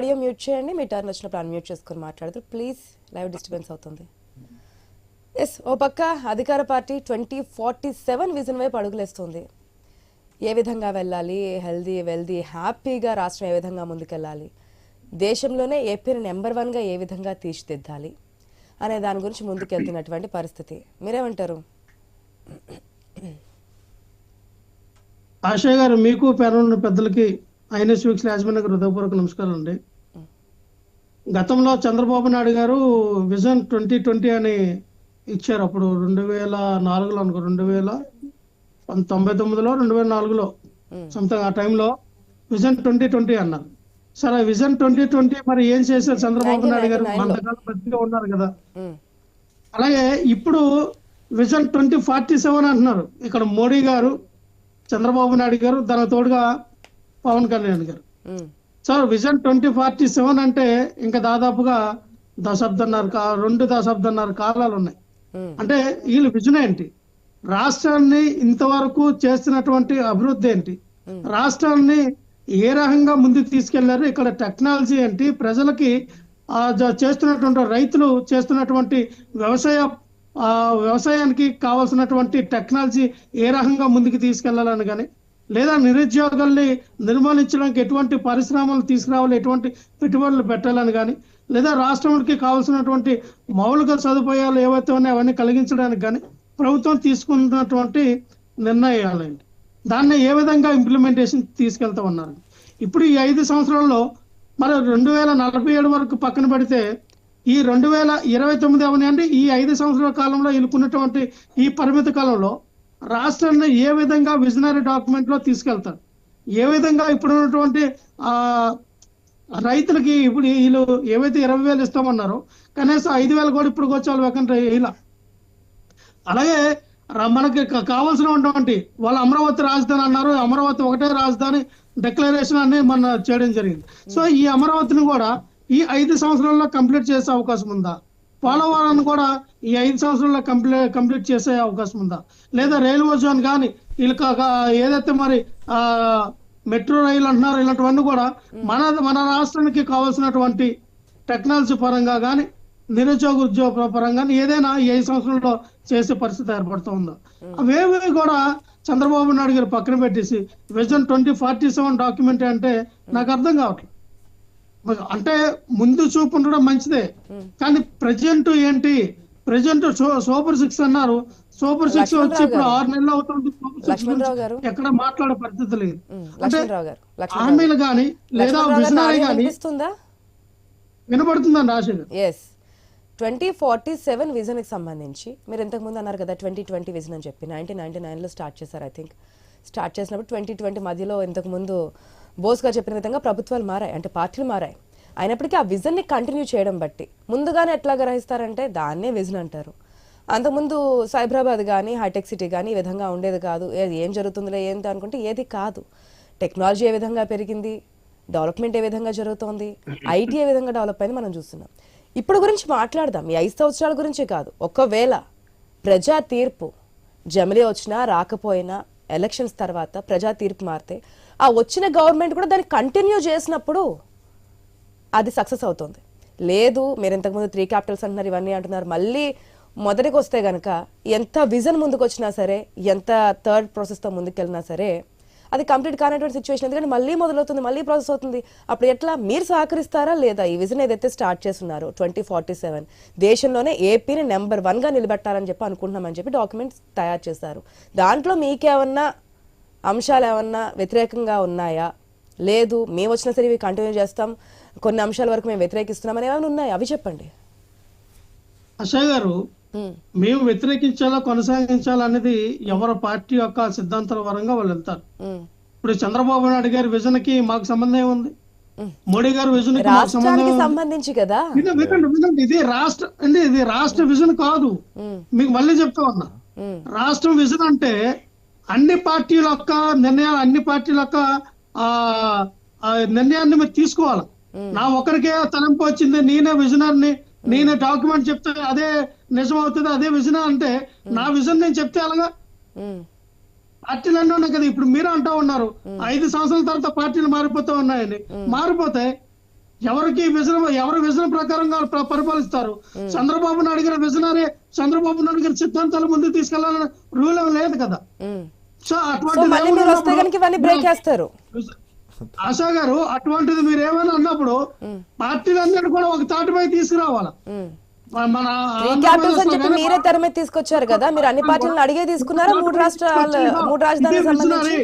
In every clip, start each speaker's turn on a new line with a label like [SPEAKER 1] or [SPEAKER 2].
[SPEAKER 1] Audio mute చేయండి మీ turn వచ్చినప్పుడు unmute చేసుకొని మాట్లాడదు. ప్లీజ్ లైవ్ డిస్టర్బెన్స్ అవుతుంది. ఎస్ ఓ పక్క అధికార party twenty forty seven vision వైపు అడుగులేస్తుంది. ఏ విధంగా వెళ్ళాలి? హెల్దీ వెల్దీ హ్యాపీగా రాష్ట్రం ఏ విధంగా ముందుకెళ్ళాలి? దేశంలోనే ఏపీని నెంబర్ వన్గా ఏ విధంగా తీర్చిదిద్దాలి? అనే దాని గురించి ముందుకెళ్తున్నటువంటి పరిస్థితి. మీరేమంటారు?
[SPEAKER 2] ఆశయ గారు మీకు పేరున్న పెద్దలకి ఐఎన్ఎస్ వీక్స్ యాజమాన్య హృదయపూర్వక నమస్కారం అండి గతంలో చంద్రబాబు నాయుడు గారు విజన్ ట్వంటీ ట్వంటీ అని ఇచ్చారు. అప్పుడు రెండు వేల నాలుగులో అనుకో రెండు వేల తొంభై తొమ్మిదిలో రెండు వేల నాలుగులో. సంథింగ్ ఆ టైంలో విజన్ ట్వంటీ ట్వంటీ అన్నారు. సరే విజన్ ట్వంటీ ట్వంటీ మరి ఏం చేశారు చంద్రబాబు నాయుడు గారు? మంతకాలం బతిగా ఉన్నారు కదా. అలాగే ఇప్పుడు విజన్ ట్వంటీ ఫార్టీ సెవెన్ అంటున్నారు. ఇక్కడ మోడీ గారు చంద్రబాబు నాయుడు గారు దాని తోడుగా Pawan Kalyan garu. Sir vision twenty forty seven అంటే ఇంకా దాదాపుగా దశాబ్దన్నర కా- రెండు దశాబ్దన్నర కాలాలు ఉన్నాయి
[SPEAKER 1] మ్మ్.
[SPEAKER 2] అంటే వీళ్ళ విజన్ ఏంటి? రాష్ట్రాన్ని ఇంతవరకు చేస్తున్నటువంటి అభివృద్ధి ఏంటి? రాష్ట్రాన్ని ఏ రకంగా ముందుకు తీసుకెళ్ళారు? ఇక్కడ టెక్నాలజీ ఏంటి? ప్రజలకి చేస్తున్నటువంటి రైతులు చేస్తున్నటువంటి వ్యవసాయ ఆ వ్యవసాయానికి కావాల్సినటువంటి టెక్నాలజీ ఏ రకంగా ముందుకు తీసుకెళ్ళాలని కానీ లేదా నిరుద్యోగాల్ని నిర్మూలించడానికి ఎటువంటి పరిశ్రమలు తీసుకురావాలి ఎటువంటి పెట్టుబడులు పెట్టాలని కానీ లేదా రాష్ట్రానికి కావాల్సినటువంటి మౌలిక సదుపాయాలు ఏవైతే ఉన్నాయో అవన్నీ కలిగించడానికి కానీ ప్రభుత్వం తీసుకున్నటువంటి నిర్ణయాలండి దాన్ని ఏ విధంగా ఇంప్లిమెంటేషన్ తీసుకెళ్తా ఉన్నారు? ఇప్పుడు ఈ ఐదు సంవత్సరాల్లో మరి రెండు వేల నలభై ఏడు వరకు పక్కన పెడితే ఈ రెండు వేల ఇరవై తొమ్మిది అవనండి ఈ ఐదు సంవత్సరాల కాలంలో ఇలుకున్నటువంటి ఈ పరిమిత కాలంలో రాష్ట్రాన్ని ఏ విధంగా విజనరీ డాక్యుమెంట్లో తీసుకెళ్తారు? ఏ విధంగా ఇప్పుడు ఉన్నటువంటి ఆ రైతులకి ఇప్పుడు వీళ్ళు ఏవైతే ఇరవై వేలు ఇస్తామన్నారో కనీసం ఐదు వేలు కూడా ఇప్పుడు వచ్చే వాళ్ళు ఇలా. అలాగే మనకి కావాల్సిన ఉన్నటువంటి వాళ్ళు అమరావతి రాజధాని అన్నారు అమరావతి ఒకటే రాజధాని డిక్లరేషన్ అని మన చేయడం జరిగింది. సో ఈ అమరావతిని కూడా ఈ ఐదు సంవత్సరాల్లో కంప్లీట్ చేసే అవకాశం ఉందా? పోలవరాన్ని కూడా ఈ ఐదు సంవత్సరాల్లో కంప్లీట్ కంప్లీట్ చేసే అవకాశం ఉందా? లేదా రైల్వే జోన్ కానీ క- ఏదైతే మరి ఆ మెట్రో రైలు అంటున్నారు ఇలాంటివన్నీ కూడా మన మన రాష్ట్రానికి కావాల్సినటువంటి టెక్నాలజీ పరంగా కానీ నిరుద్యోగ ఉద్యోగ పరంగా ఏదైనా ఈ ఐదు సంవత్సరాల్లో చేసే పరిస్థితి ఏర్పడుతూ ఉందో? అవేవి కూడా చంద్రబాబు నాయుడు గారు పక్కన పెట్టేసి vision twenty forty seven document అంటే నాకు అర్థం కావట్లేదు. అంటే ముందు చూపు ఉండడం మంచిదే. కానీ ప్రజెంట్ ఏంటి? ప్రజెంట్ సూపర్ సిక్స్ అన్నారు. సూపర్ సిక్స్ వచ్చి ఇప్పుడు ఆరు నెలలు అవుతుంది సూపర్ సిక్స్ ఎక్కడ మాట్లాడే పరిస్థితి లేదు. అంటే హామీలు కానీ లేదా విజనరీ కానీ వినపడుతుందండి ఆశ
[SPEAKER 1] ట్వంటీ ఫార్టీ సెవెన్ విజన్కి సంబంధించి మీరు ఇంతకుముందు అన్నారు కదా ట్వంటీ ట్వంటీ విజన్ అని చెప్పి నైన్టీన్ నైన్టీ నైన్లో స్టార్ట్ చేశారు ఐ థింక్ స్టార్ట్ చేసినప్పుడు ట్వంటీ ట్వంటీ మధ్యలో ఇంతకుముందు బోస్ గారు చెప్పిన విధంగా ప్రభుత్వాలు మారాయి అంటే పార్టీలు మారాయి. అయినప్పటికీ ఆ విజన్ని కంటిన్యూ చేయడం బట్టి. ముందుగానే ఎట్లా గ్రహిస్తారంటే దాన్నే విజన్ అంటారు. అంతకుముందు సైబరాబాద్ కానీ హైటెక్ సిటీ కానీ ఈ విధంగా ఉండేది కాదు. ఏం జరుగుతుందిలే ఏంటి అనుకుంటే ఏది కాదు. టెక్నాలజీ ఏ విధంగా పెరిగింది? డెవలప్మెంట్ ఏ విధంగా జరుగుతోంది? ఐటీ ఏ విధంగా డెవలప్ అయింది మనం చూస్తున్నాం. ఇప్పుడు గురించి మాట్లాడదాం. ఈ ఐదు సంవత్సరాల గురించే కాదు. ఒకవేళ ప్రజా తీర్పు జమిలీ వచ్చినా రాకపోయినా ఎలక్షన్స్ తర్వాత ప్రజా తీర్పు మారితే ఆ వచ్చిన గవర్నమెంట్ కూడా దాన్ని కంటిన్యూ చేసినప్పుడు అది సక్సెస్ అవుతుంది. లేదు మీరు ఇంతకుముందు త్రీ క్యాపిటల్స్ అంటున్నారు ఇవన్నీ అంటున్నారు. మళ్ళీ మొదటికి వస్తే గనక ఎంత విజన్ ముందుకు వచ్చినా సరే ఎంత థర్డ్ ప్రాసెస్తో ముందుకెళ్ళినా సరే అది కంప్లీట్ కానటువంటి సిచ్యువేషన్ ఎందుకంటే మళ్ళీ మొదలవుతుంది మళ్ళీ ప్రాసెస్ అవుతుంది. అప్పుడు ఎట్లా? మీరు సహకరిస్తారా లేదా? ఈ విజన్ ఏదైతే స్టార్ట్ చేస్తున్నారు ట్వంటీ ఫార్టీ సెవెన్ దేశంలోనే ఏపీని నెంబర్ వన్గా నిలబెట్టాలని చెప్పి అనుకుంటున్నామని చెప్పి డాక్యుమెంట్స్ తయారు చేశారు. దాంట్లో మీకేమన్నా అంశాలు ఏమన్నా వ్యతిరేకంగా ఉన్నాయా? లేదు మేము వచ్చినా సరే ఇవి కంటిన్యూ చేస్తాం. కొన్ని అంశాల వరకు మేము వ్యతిరేకిస్తున్నామని ఏమైనా ఉన్నాయి? అవి చెప్పండి.
[SPEAKER 2] అశయ్ గారు మేము వ్యతిరేకించాలా కొనసాగించాలా అనేది ఎవరి పార్టీ యొక్క సిద్ధాంతాల పరంగా వాళ్ళు వెళ్తారు. ఇప్పుడు చంద్రబాబు నాయుడు గారి విజన్కి మాకు సంబంధం ఏముంది. మోడీ గారి విజన్?
[SPEAKER 1] సంబంధించి కదా?
[SPEAKER 2] వినండి. ఇది రాష్ట్ర అంటే ఇది రాష్ట్ర విజన్ కాదు. మీకు మళ్ళీ చెప్తా ఉన్నా. రాష్ట్రం విజన్ అంటే అన్ని పార్టీల యొక్క నిర్ణయాలు అన్ని పార్టీల యొక్క నిర్ణయాన్ని మీరు తీసుకోవాలి. నా ఒకరికే తలంపు వచ్చింది నేనే విజనర్ని నేనే డాక్యుమెంట్ చెప్తే అదే నిజం అవుతుంది అదే విజన్ అంటే నా విజన్ నేను చెప్తే అలాగా
[SPEAKER 1] ఉమ్,
[SPEAKER 2] పార్టీలన్నీ ఉన్నాయి కదా ఇప్పుడు మీరు అంటూ ఉన్నారు. ఐదు సంవత్సరాల తర్వాత పార్టీలు మారిపోతూ ఉన్నాయని. మారిపోతాయి ఎవరికి విజన్ ఎవరి విజన్ ప్రకారంగా ప్ర- పరిపాలిస్తారు? చంద్రబాబు నాయుడు గారి విజనరీ చంద్రబాబు నాయుడు గారి సిద్ధాంతాలు ముందుకు తీసుకెళ్ళాలని రూల్ లేదు కదా. సో అటువంటి
[SPEAKER 1] బ్రేక్ చేస్తారు.
[SPEAKER 2] ఆశా గారు అటువంటిది మీరు ఏమైనా అన్నప్పుడు పార్టీలందరినీ కూడా ఒక తాటిపై తీసుకురావాలి.
[SPEAKER 1] మీరే తెర మీద తీసుకొచ్చారు కదా మీరు అన్ని పార్టీలను అడిగే తీసుకున్నారా? మూడు రాష్ట్రాలు మూడు రాజధానులకు సంబంధించి.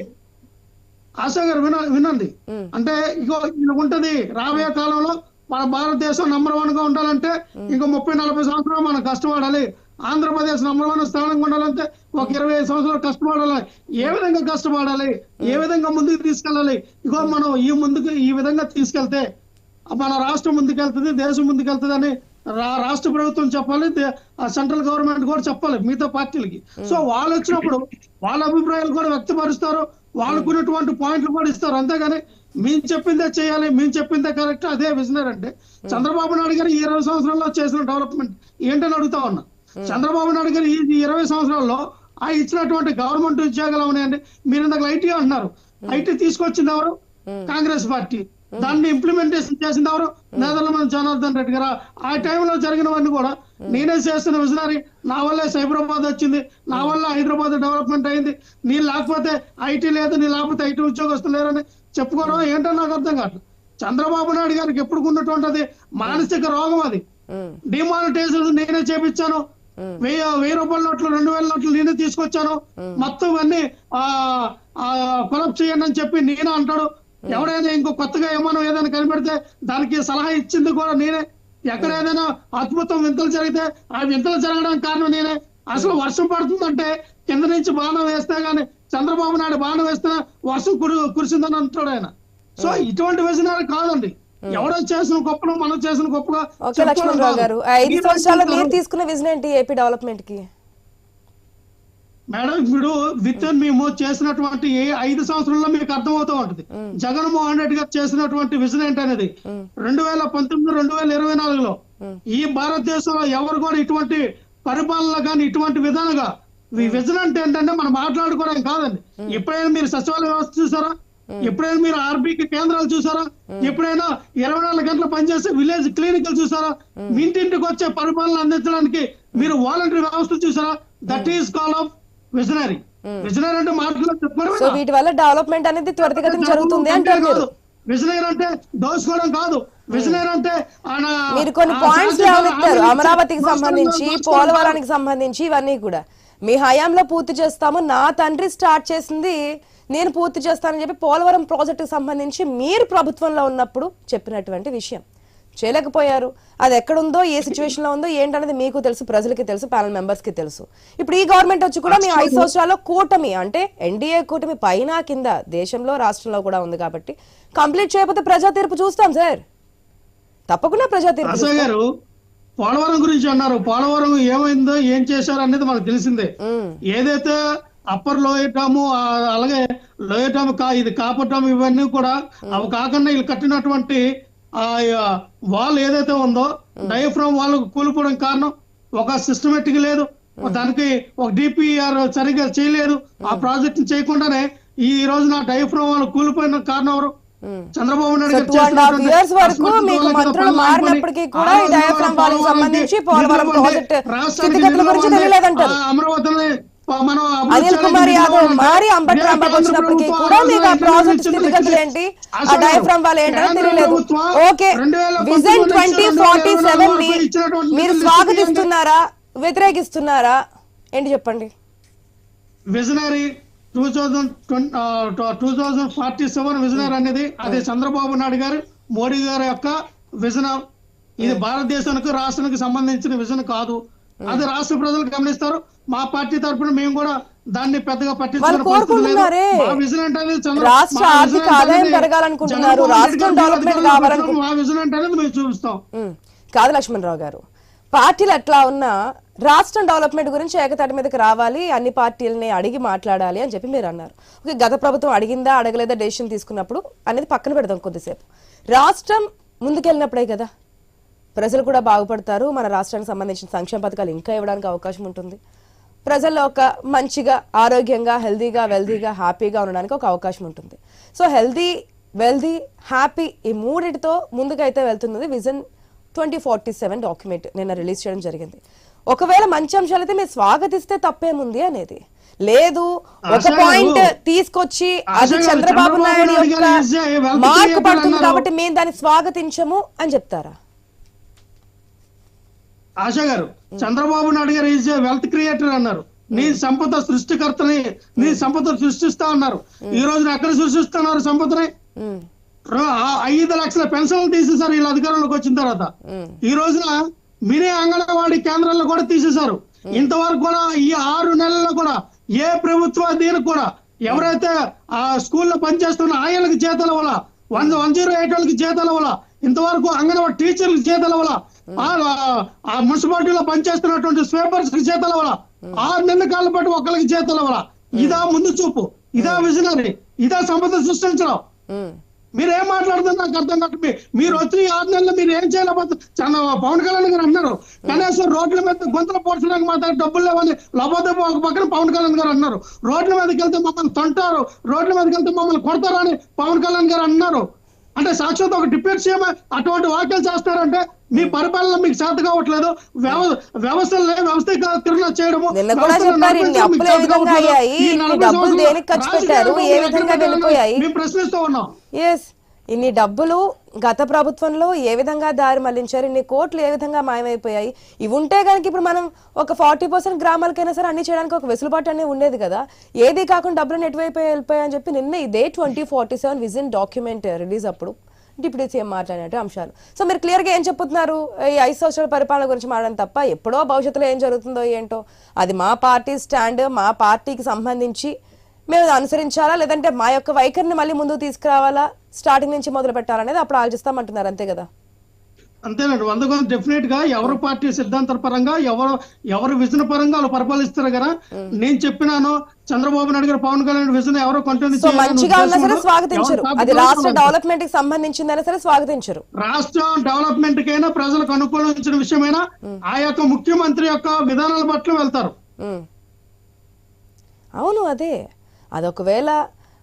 [SPEAKER 2] ఆశా గారు విన వినండి. అంటే ఇగో ఉంటది. రాబోయే కాలంలో మన భారతదేశం నంబర్ వన్గా ఉండాలంటే ఇంకో ముప్పై నలభై సంవత్సరాలు మనం కష్టపడాలి. ఆంధ్రప్రదేశ్ నంబర్ వన్ స్థానంగా ఉండాలంటే ఒక ఇరవై ఐదు సంవత్సరాలు కష్టపడాలి. ఏ విధంగా కష్టపడాలి? ఏ విధంగా ముందుకు తీసుకెళ్ళాలి? ఇగో మనం ఈ ముందుకు ఈ విధంగా తీసుకెళ్తే మన రాష్ట్రం ముందుకెళ్తుంది దేశం ముందుకెళ్తుంది అని రా- రాష్ట్ర ప్రభుత్వం చెప్పాలి సెంట్రల్ గవర్నమెంట్ కూడా చెప్పాలి మిగతా పార్టీలకి. సో వాళ్ళు వచ్చినప్పుడు వాళ్ళ అభిప్రాయాలు కూడా వ్యక్తపరుస్తారు వాళ్ళకున్నటువంటి పాయింట్లు కూడా ఇస్తారు. అంతేగాని మేము చెప్పిందే చేయాలి మేము చెప్పిందే కరెక్ట్ అదే విజనర్ అంటే చంద్రబాబు నాయుడు గారు ఈ ఇరవై సంవత్సరాల్లో చేసిన డెవలప్మెంట్ ఏంటని అడుగుతా ఉన్నా? చంద్రబాబు నాయుడు గారు ఈ ఇరవై సంవత్సరాల్లో ఆ ఇచ్చినటువంటి గవర్నమెంట్ ఉద్యోగాలు ఉన్నాయండి. మీరు ఇందాక ఐటీ అంటున్నారు. ఐటీ తీసుకొచ్చింది ఎవరు? కాంగ్రెస్ పార్టీ. దాన్ని ఇంప్లిమెంటేషన్ చేసింది ఎవరు? నేదర్లండ్ జనార్దన్ రెడ్డి గారు. ఆ టైంలో జరిగినవన్నీ కూడా నేనే చేస్తున్న విజనరీ. నా వల్లే సైబరాబాద్ వచ్చింది. నా వల్ల హైదరాబాద్ డెవలప్మెంట్ అయింది. నీ లేకపోతే ఐటీ లేదు నీ లేకపోతే ఐటీ ఉద్యోగస్తులు లేరని చెప్పుకోవడం ఏంటో నాకు అర్థం కాదు చంద్రబాబు నాయుడు గారికి ఎప్పుడు ఉన్నటువంటిది మానసిక రోగం అది. డిమానిటైజేషన్ నేనే చేపించాను. వెయ్యి వెయ్యి రూపాయల నోట్లు రెండు వేల నోట్లు నేనే తీసుకొచ్చాను. మొత్తం అన్ని ఆ కొలప్ చేయండి అని చెప్పి నేనే అంటాడు. ఎవడైనా ఇంకో కొత్తగా ఏమన్నా ఏదైనా కనిపెడితే దానికి సలహా ఇచ్చింది కూడా నేనే. ఎక్కడ ఏదైనా అద్భుతం వింతలు జరిగితే ఆ వింతలు జరగడానికి కారణం నేనే. అసలు వర్షం పడుతుందంటే కింద నుంచి బాణం వేస్తే గానీ చంద్రబాబు నాయుడు బాణం వేస్తే వర్షం కురు కురిసిందని అంటాడు ఆయన. సో ఇటువంటి విజనాలు కాదండి. ఎవడో చేసిన గొప్పను మనం చేసిన గొప్పగా
[SPEAKER 1] ఓకే లక్ష్మణరావు. గారు. ఐదు
[SPEAKER 2] మీరు
[SPEAKER 1] సంవత్సరాల్లో మీరు తీసుకున్న విజన్ ఏంటి ఏపీ డెవలప్మెంట్కి?
[SPEAKER 2] మేడం ఇప్పుడు విత్ మేము చేసినటువంటి ఐదు సంవత్సరాల్లో మీకు అర్థమవుతూ ఉంటుంది. జగన్మోహన్ రెడ్డి గారు చేసినటువంటి విజన్ ఏంటనేది? రెండు వేల పంతొమ్మిది రెండు వేల ఇరవై నాలుగులో ఈ భారతదేశంలో ఎవరు కూడా ఇటువంటి పరిపాలన కానీ ఇటువంటి విధానంగా ఈ విజన్ అంటే ఏంటంటే మనం మాట్లాడుకోవడం కాదండి. ఎప్పుడైనా మీరు సచివాలయ వ్యవస్థ చూసారా? ఎప్పుడైనా మీరు ఆర్బీకి కేంద్రాలు చూసారా? ఎప్పుడైనా ఇరవై నాలుగు గంటలు పనిచేసే విలేజ్ క్లినికల్ చూసారా? ఇంటింటికి వచ్చే పరిపాలన అందించడానికి మీరు వాలంటరీ వ్యవస్థ చూసారా? That is call of visionary visionary అంటే మాటలో
[SPEAKER 1] సో
[SPEAKER 2] చెప్పడం
[SPEAKER 1] వీటి వల్ల డెవలప్మెంట్ అనేది త్వరితగతిన జరుగుతుంది అంటారు
[SPEAKER 2] విజనరీ అంటే దోసుకోవడం కాదు. విజనరీ అంటే
[SPEAKER 1] మీరు కొన్ని పాయింట్స్ లేవనెత్తారు అమరావతికి సంబంధించి. పోలవరానికి సంబంధించి ఇవన్నీ కూడా. మీ హయాంలో పూర్తి చేస్తాము. నా తండ్రి స్టార్ట్ చేసింది నేను పూర్తి చేస్తానని చెప్పి పోలవరం ప్రాజెక్టుకి సంబంధించి మీరు ప్రభుత్వంలో ఉన్నప్పుడు చెప్పినటువంటి విషయం. చేయలేకపోయారు. అది ఎక్కడుందో ఏ సిచ్యువేషన్లో ఉందో ఏంటనేది మీకు తెలుసు ప్రజలకి తెలుసు ప్యానల్ మెంబర్స్కి తెలుసు. ఇప్పుడు ఈ గవర్నమెంట్ వచ్చి కూడా మీ ఐదు సంవత్సరాల్లో కూటమి అంటే ఎన్డీఏ కూటమి పైన కింద దేశంలో రాష్ట్రంలో కూడా ఉంది కాబట్టి కంప్లీట్ చేయకపోతే ప్రజా తీర్పు చూస్తాం సార్. తప్పకుండా ప్రజా తీర్పు
[SPEAKER 2] గారు పోలవరం గురించి అన్నారు. పోలవరం ఏమైందో ఏం చేశారు అనేది మనకు తెలిసిందే. ఏదైతే అప్పర్ లోయర్ ఆ, అలాగే లోయర్ డ్యామ్ కా ఇది కాపర్ ఇవన్నీ కూడా అవి కాకుండా వీళ్ళు కట్టినటువంటి ఆ వాల్ ఏదైతే ఉందో డయాఫ్రామ్ వాళ్ళు కూలిపోవడం కారణం ఒక సిస్టమేటిక్ లేదు. దానికి ఒక డిపిఆర్ సరిగ్గా చేయలేదు. ఆ ప్రాజెక్ట్ చేయకుండానే ఈ రోజు నా డయాఫ్రామ్ వాళ్ళు కూలిపోయిన కారణం ఎవరు. చంద్రబాబు నాయుడు గారు
[SPEAKER 1] ఇయర్స్ వరకు మీకు మంత్రులు మారినప్పటికీ కూడా ఈ డయాఫ్రామ్ వాళ్ళకి సంబంధించి పోలవరం ప్రాజెక్ట్ స్థితిగతుల గురించి తెలియలేదంటారు.
[SPEAKER 2] అమరావతిని
[SPEAKER 1] అనిల్ కుమార్ యాదవ్ మారి అంబటి రాంబాబు వచ్చినప్పటికీ కూడా మీకు ఆ ప్రాజెక్ట్ స్థితిగతులు ఏంటి ఆ డయాఫ్రామ్ వాళ్ళు ఏంటో తెలియలేదు ఓకే విజన్ ట్వంటీ ఫార్టీ
[SPEAKER 2] సెవెన్ని
[SPEAKER 1] మీరు స్వాగతిస్తున్నారా? వ్యతిరేకిస్తున్నారా? ఏంటి చెప్పండి?
[SPEAKER 2] Visionary two thousand two thousand forty seven visionary అనేది అది చంద్రబాబు నాయుడు గారు మోడీ గారి యొక్క విజన్ ఇది భారతదేశానికి రాష్ట్రానికి సంబంధించిన విజన్ కాదు. అది రాష్ట్ర ప్రజలు గమనిస్తారు మా పార్టీ తరఫున మేము కూడా దాన్ని పెద్దగా పట్టించుకునే
[SPEAKER 1] వాళ్ళు
[SPEAKER 2] పరిస్థితి లేదు.
[SPEAKER 1] కోరుకుంటున్నారే.
[SPEAKER 2] మా విజన్ అంటే అనేది చంద్ర-
[SPEAKER 1] రాష్ట్ర ఆర్థిక ఆదాయం
[SPEAKER 2] అనేది
[SPEAKER 1] పెరగాలనుకుంటున్నారు.
[SPEAKER 2] జగన్మోహన్ రెడ్డి
[SPEAKER 1] రాష్ట్రం
[SPEAKER 2] గారు
[SPEAKER 1] డెవలప్మెంట్
[SPEAKER 2] అధికారంలోకి
[SPEAKER 1] కావాలనుకుంటున్నారు.
[SPEAKER 2] వచ్చినప్పుడు మా విజన్ అంటే అనేది మేము చూపిస్తాం.
[SPEAKER 1] కాదు లక్ష్మణరావు గారు పార్టీలు ఎట్లా ఉన్నా రాష్ట్రం డెవలప్మెంట్ గురించి ఏకతాటి మీదకి రావాలి అన్ని పార్టీలని అడిగి మాట్లాడాలి అని చెప్పి మీరు అన్నారు ఓకే గత ప్రభుత్వం అడిగిందా అడగలేదా డెసిషన్ తీసుకున్నప్పుడు అనేది పక్కన పెడదాం కొద్దిసేపు రాష్ట్రం ముందుకెళ్ళినప్పుడే కదా ప్రజలు కూడా బాగుపడతారు. మన రాష్ట్రానికి సంబంధించిన సంక్షేమ పథకాలు ఇంకా ఇవ్వడానికి అవకాశం ఉంటుంది. ప్రజల్లో ఒక మంచిగా ఆరోగ్యంగా హెల్దీగా వెల్దీగా హ్యాపీగా ఉండడానికి ఒక అవకాశం ఉంటుంది. సో హెల్దీ వెల్దీ హ్యాపీ ఈ మూడిటితో ముందుకైతే వెళ్తున్నది vision twenty forty seven document నిన్న రిలీజ్ చేయడం జరిగింది. ఒకవేళ మంచి అంశాలు అయితే మీరు స్వాగతిస్తే తప్పేముంది అనేది. లేదు ఒక పాయింట్ తీసుకొచ్చి అది చంద్రబాబు నాయుడు యొక్క మార్క్
[SPEAKER 2] creator
[SPEAKER 1] పడుతుంది. కాబట్టి మేము దాన్ని స్వాగతించము అని చెప్తారా?
[SPEAKER 2] ఆశా గారు చంద్రబాబు నాయుడు గారు ఈజ్ వెల్త్ క్రియేటర్ అన్నారు. నీ సంపద సృష్టికర్తని నీ సంపద సృష్టిస్తా అన్నారు. ఈ రోజున ఎక్కడ సృష్టిస్తున్నారు సంపదని? ఐదు లక్షల పెన్షన్లు తీసేశారు వీళ్ళ అధికారంలోకి వచ్చిన తర్వాత. ఈ రోజున మినీ అంగన్వాడీ కేంద్రాల్లో కూడా తీసేశారు. ఇంతవరకు కూడా ఈ ఆరు నెలల్లో కూడా ఏ ప్రభుత్వ దీనికి కూడా ఎవరైతే ఆ స్కూల్లో పనిచేస్తున్న ఆయనకి జీతాల వల్ల వన్ వన్ జీరో ఎయిట్ వాళ్ళకి జీతాల వల్ల ఇంతవరకు అంగన్వాడీ టీచర్లకు జీతాల వల్ల ఆ- ఆ మున్సిపాలిటీలో పనిచేస్తున్నటువంటి స్వీపర్స్కి జీతాల వల్ల ఆరు నెలల కాలం పాటు ఒకరికి జీతాల వల్ల ఇదా ముందు చూపు ఇదా విజనరీ ఇదా సంపద సృష్టించడం. మీరు ఏం మాట్లాడుతున్నారు నాకు అర్థం కాదు మీరు వచ్చి ఆరు నెలలు మీరు ఏం చేయలేకపోతే పవన్ కళ్యాణ్ గారు అన్నారు. కనీసం రోడ్ల మీద గొంతులు పోడ్చడానికి మా దగ్గర డబ్బులు లేవని లేకపోతే ఒక పక్కన పవన్ కళ్యాణ్ గారు అన్నారు. రోడ్ల మీదకి వెళ్తే మమ్మల్ని తంటారు రోడ్ల మీదకి వెళ్తే మమ్మల్ని కొడతారు అని పవన్ కళ్యాణ్ గారు అన్నారు. అంటే సాక్షాత్ ఒక డిప్యూటీ సీఎం అటువంటి వ్యాఖ్యలు చేస్తారంటే మీ పరిపాలన మీకు చేత కావట్లేదు. వ్యవ- వ్యవస్థలు చేయడము.
[SPEAKER 1] విధంగా
[SPEAKER 2] ఎక్కడ
[SPEAKER 1] వెళ్ళిపోయాయి?
[SPEAKER 2] మేము ప్రశ్నిస్తూ ఉన్నాం.
[SPEAKER 1] ఇన్ని డబ్బులు గత ప్రభుత్వంలో ఏ విధంగా దారి మళ్ళించారు? ఇన్ని కోట్లు ఏ విధంగా మాయమైపోయాయి? ఇవి ఉంటే కనుక ఇప్పుడు మనం ఒక ఫార్టీ పర్సెంట్ గ్రామాలకైనా సరే అన్ని చేయడానికి ఒక వెసులుబాటు అనేది ఉండేది కదా? ఏది కాకుండా డబ్బులు ఎటువైపు వెళ్ళిపోయాయని చెప్పి నిన్న ఇదే twenty forty seven vision document release అప్పుడు డిప్యూటీ సీఎం మాట్లాడినట్టు అంశాలు. సో మీరు క్లియర్గా ఏం చెప్తున్నారు ఈ ఐదు సంవత్సరాల పరిపాలన గురించి మాట్లాడడం తప్ప ఎప్పుడో భవిష్యత్తులో ఏం జరుగుతుందో ఏంటో? అది మా పార్టీ స్టాండ్ మా పార్టీకి సంబంధించి మేము అనుసరించాలా? లేదంటే మా యొక్క వైఖరిని మళ్ళీ ముందుకు తీసుకురావాలా? స్టార్టింగ్ నుంచి మొదలు పెట్టాలనేది అప్పుడు ఆలోచిస్తామంటున్నారు అంతే కదా?
[SPEAKER 2] అంతేనండి. వంద కొంత డెఫినెట్గా ఎవరు పార్టీ సిద్ధాంత పరంగా ఎవరు ఎవరు విజన్ పరంగా వాళ్ళు పరిపాలిస్తారు కదా. నేను చెప్పినాను చంద్రబాబు నాయుడు గారు పవన్ కళ్యాణ్ విజన్ ఎవరో కంటిన్యూ
[SPEAKER 1] సో మంచిగా ఉన్నా సరే స్వాగతించరు. అది రాష్ట్ర డెవలప్మెంట్కి సంబంధించిందైనా సరే స్వాగతించరు.
[SPEAKER 2] రాష్ట్రం డెవలప్మెంట్ కైనా ప్రజలకు అనుకూలించిన విషయమైనా ఆ యొక్క ముఖ్యమంత్రి యొక్క విధానాల పట్ల వెళ్తారు.
[SPEAKER 1] అవును అదే. అది ఒకవేళ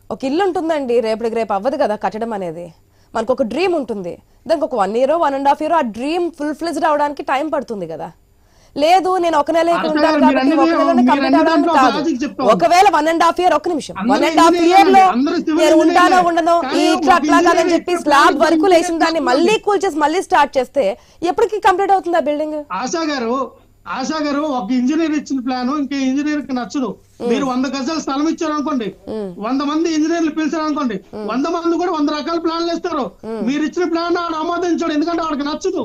[SPEAKER 1] ఒక ఇల్లు ఉంటుందండి. రేపటికి రేపు అవ్వదు కదా కట్టడం అనేది. మనకు ఒక డ్రీమ్ ఉంటుంది. దానికి ఒక one year one and half year ఆ డ్రీమ్ ఫుల్ ఫ్లెజ్డ్ అవడానికి టైం పడుతుంది కదా. లేదు నేను ఒక నెల ఇక్కడ ఉంటాను కాబట్టి ఒక కంప్లీట్ అవడానికి కాదు. ఒకవేళ వన్ అండ్ హాఫ్ ఇయర్ ఒక్క నిమిషం. వన్ అండ్ హాఫ్
[SPEAKER 2] ఇయర్లో
[SPEAKER 1] నేను ఉంటానో. ఉండనో ఇట్లా
[SPEAKER 2] ఒక
[SPEAKER 1] అట్లా కాదని
[SPEAKER 2] ఇంజనీర్
[SPEAKER 1] చెప్పి స్లాబ్ వరకు లేసిన దాన్ని మళ్ళీ కూల్ చేసి మళ్ళీ స్టార్ట్ చేస్తే ఎప్పటికి కంప్లీట్ అవుతుంది ఆ బిల్డింగ్
[SPEAKER 2] ఆశా గారు ఆశా గారు ఒక ఇంజనీర్ ఇచ్చిన ప్లాన్ ఇంకే ఇంజనీర్కి నచ్చదు. మీరు వంద గజాల స్థలం ఇచ్చారు అనుకోండి వంద మంది ఇంజనీర్లు పిలిచారు అనుకోండి వంద మంది కూడా వంద రకాల ప్లాన్లు ఇస్తారు. మీరు ఇచ్చిన ప్లాన్ ఆడు ఆమోదించాడు ఎందుకంటే వాడికి నచ్చదు.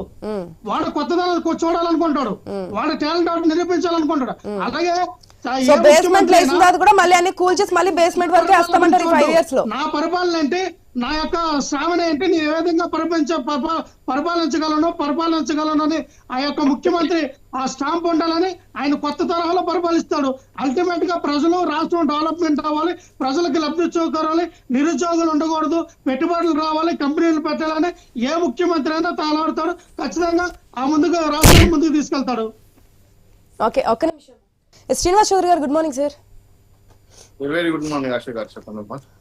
[SPEAKER 2] వాడు కొత్తదనం చూడాలనుకుంటాడు. వాడు టాలెంట్ వాడు నిరూపించాలనుకుంటాడు. అలాగే
[SPEAKER 1] సో బేస్మెంట్ తర్వాత కూడా మళ్ళీ అన్ని కూల్ చేసి మళ్ళీ బేస్మెంట్ వరకే వస్తామంటారు ఈ ఫైవ్ ఇయర్స్లో.
[SPEAKER 2] నా పరిపాలన అంటే నా యొక్క శ్రావణ ఏంటి? నేను ఏ విధంగా పరిపాలించ పరిపా- పరిపాలించగలను పరిపాలించగలను అని ఆ యొక్క ముఖ్యమంత్రి ఆ స్టాంప్ ఉండాలని ఆయన కొత్త తరహాలో పరిపాలిస్తాడు. అల్టిమేట్గా ప్రజలు రాష్ట్రం డెవలప్మెంట్ అవ్వాలి ప్రజలకు లబ్ధి చూకోవాలి నిరుద్యోగులు ఉండకూడదు పెట్టుబడులు రావాలి కంపెనీలు పెట్టాలని ఏ ముఖ్యమంత్రి అయినా తాలాడుతాడు ఖచ్చితంగా ఆ ముందుకు రాష్ట్రాన్ని ముందుకు తీసుకెళ్తాడు.
[SPEAKER 1] ఓకే ఒక్క నిమిషం. Srinivas Chowdary garu good morning sir.
[SPEAKER 3] Very good morning Asha garu. చెప్పండి